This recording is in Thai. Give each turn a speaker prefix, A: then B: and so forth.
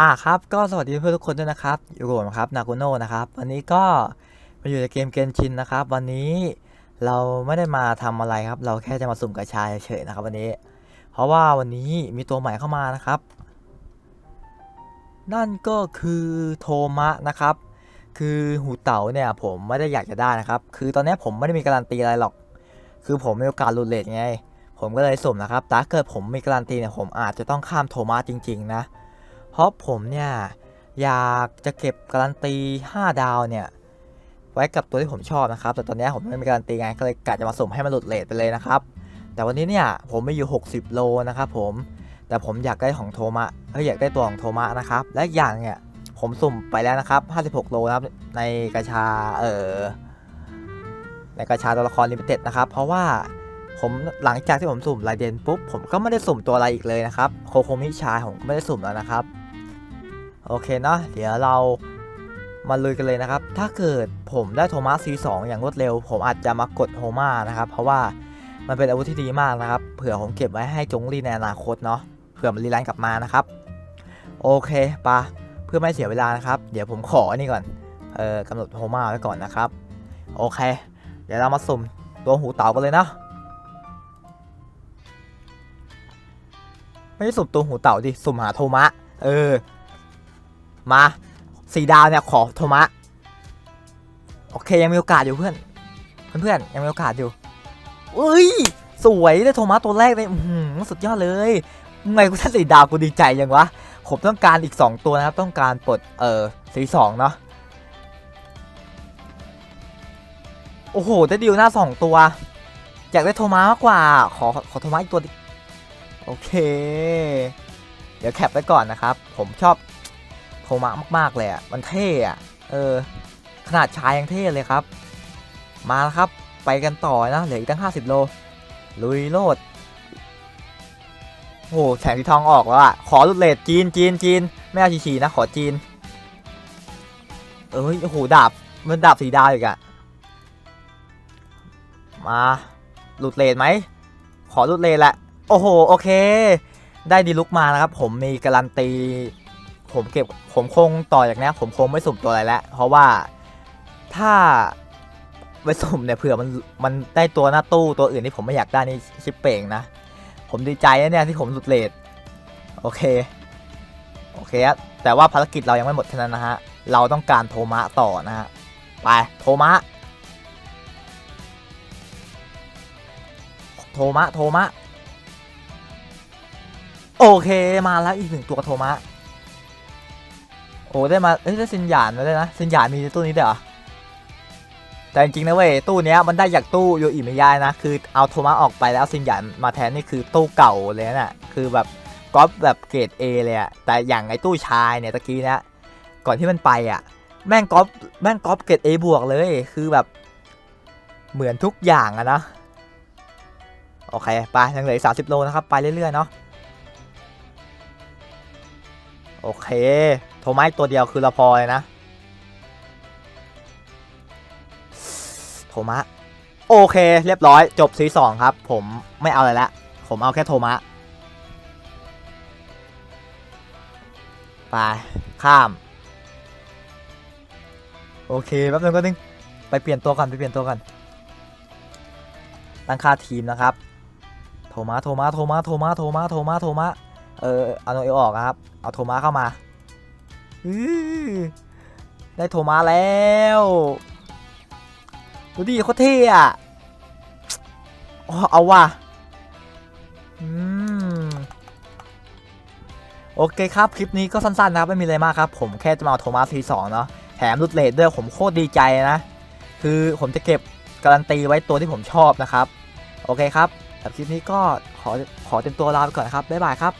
A: อ่าครับก็สวัสดีเพื่อนทุกคนด้วยนะครับอยู่กับผมครับนากุโน่นะครับวันนี้ก็มาอยู่ในเกมเกนชินนะครับ วันนี้เราไม่ได้มาทำอะไรครับ เราแค่จะมาสุ่มกระชายเฉยๆนะครับ วันนี้ เพราะว่าวันนี้มีตัวใหม่เข้ามานะครับ นั่นก็คือโทมะนะครับ คือหูเต๋าเนี่ยผมไม่ได้อยากจะได้นะครับ คือตอนนี้ผมไม่ได้มีการันตีอะไรหรอก คือผมมีโอกาสหลุดเลทไง ผมก็เลยสุ่มนะครับแต่ถ้าเกิดผมมีการันตีเนี่ยผมอาจจะต้องข้ามโทมะจริง ๆ นะเราะผมเนี่ยอยากจะเก็บการันตี 5 ดาวเนี่ยไว้กับตัวที่ผมชอบนะครับ แต่ตอนนี้ผมไม่มีการันตีไงก็เลยกะจะมาสุ่มให้มันหลุดเลทไปเลยนะครับ แต่วันนี้เนี่ยผมมีอยู่ 60 โลนะครับผมแต่ผมอยากได้ของโทมะเอ้ยอยากได้ตัวของโทมะนะครับ และอย่างเนี่ยผมสุ่มไปแล้วนะครับ 56 โลนะครับในกระชาเออในกระชาตัวละครลิมิเต็ดนะครับ เพราะว่าผมหลังจากที่ผมสุ่มรายเดนปุ๊บผมก็ไม่ได้สุ่มตัวอะไรอีกเลยนะครับโคโคมิชายผมก็ไม่ได้สุ่มแล้วนะครับ โอเคเนาะเดี๋ยวเรามาลุยกันเลยนะครับ ถ้าเกิดผมได้โทมัส C2 อย่างรวดเร็ว ผมอาจจะมากดโฮมานะครับ เพราะว่ามันเป็นอาวุธที่ดีมากนะครับ เผื่อผมเก็บไว้ให้จงรีในอนาคตเนาะ เผื่อมันรีแลนกลับมานะครับ โอเคปะเพื่อไม่เสียเวลานะครับ เดี๋ยวผมขออันนี่ก่อน เออกำหนดโฮมาไว้ก่อนนะครับ โอเค เดี๋ยวเรามาสุ่มตัวหูเต่ากันเลยเนาะไม่ได้สุ่มตัวหูเต่าดิ สุ่มหาโทมะ เออ มาสีดาวเนี่ยขอโทมะ โอเคยังมีโอกาสอยู่เพื่อน เพื่อนๆยังมีโอกาสอยู่เอ้ย สวยได้โทมะตัวแรกเลยอื้อหือสุดยอดเลยทำไงกูท่านสีดาวกูดีใจยังวะ ผมต้องการอีก 2 ตัวนะครับ ต้องการปลดเอ่อสีสองเนาะ โอ้โห ได้ดิวหน้า 2 ตัว อยากได้โทมะมากกว่า ขอขอโทมะอีกตัวดิโอเค เดี๋ยวแคปไว้ก่อนนะครับ ผมชอบ โทมะมากๆเลยอะมันเท่อะเออขนาดชายยังเท่เลยครับ มาแล้วครับไปกันต่อนะเหลืออีกตั้ง 50 โล ลุยโลดโอ้โหแสงสีทองออกแล้วอะขอรุดเลทจีนจีนจีนไม่เอาชีๆนะขอจีน เอ้ยโอ้โหดาบมันดาบสีดาวอีกอะมาหลุดเลทไหม ขอหลุดเลทแหละ โอ้โห โอเค ได้ดีลุกมานะครับ ผมมีการันตี ผมเก็บผมคงต่อจากนี้ผมคงไม่สุ่มตัวอะไรแล้ว เพราะว่าถ้าไปสุ่มเนี่ยเผื่อมันมันได้ตัวหน้าตู้ตัวอื่นที่ผมไม่อยากได้นี่ชิปเป่งนะ ผมดีใจนะเนี่ยที่ผมหลุดเลทโอเค โอเคครับแต่ว่าภารกิจเรายังไม่หมดเท่านั้นนะฮะ เราต้องการโทมะต่อนะฮะ ไปโทมะ โทมะ โทมะ โอเคมาแล้วอีกหนึ่งตัวโทมะ โอ้ได้มาเอ้ยได้ซินหยานมาได้นะซินหยานมีในตู้นี้ด้วยเหรอแต่จริงๆนะเว้ยตู้เนี้ยมันได้จากตู้โยอิมิยายนะคือเอาโทมะออกไปแล้วซินหยานมาแทนนี่คือตู้เก่าเลยนะ่ะคือแบบก๊อปแบบเกรด A เลยอะแต่อย่างไอ้ตู้ชายเนี่ยตะกี้นี้ยก่อนที่มันไปอะแม่งก๊อปแม่งก๊อปเกรด A บวกเลยคือแบบเหมือนทุกอย่างอะนะโอเคไปยังเหลืออีกสามสิบโลนะครับไปเรื่อยๆเนาะ โอเค โทมัสตัวเดียวคือเราพอเลยนะ โทมะโอเค เรียบร้อยจบซีสองครับ ผมไม่เอาอะไรละ ผมเอาแค่โทมะไป ข้าม โอเคแป๊บนึงก็นึงไปเปลี่ยนตัวก่อนไปเปลี่ยนตัวก่อนตั้งค่าทีมนะครับ โทมะโทมะโทมะโทมะโทมะโทมะโทมะ เออเอาโนเอลออกนะครับ เอาโทมะเข้ามาได้โทมะแล้วดูดิโคตรเท่อะอ๋อเอาว่ะอืมโอเคครับ คลิปนี้ก็สั้นๆนะครับ ไม่มีอะไรมากครับ ผมแค่จะมาเอาโทมัสทีสองเนาะแถมรุดเลทด้วยผมโคตรดีใจนะ คือผมจะเก็บการันตีไว้ตัวที่ผมชอบนะครับ โอเคครับสำหรับคลิปนี้ก็ขอขอเต็มตัวลาไปก่อนนะครับ บ๊ายบายครับ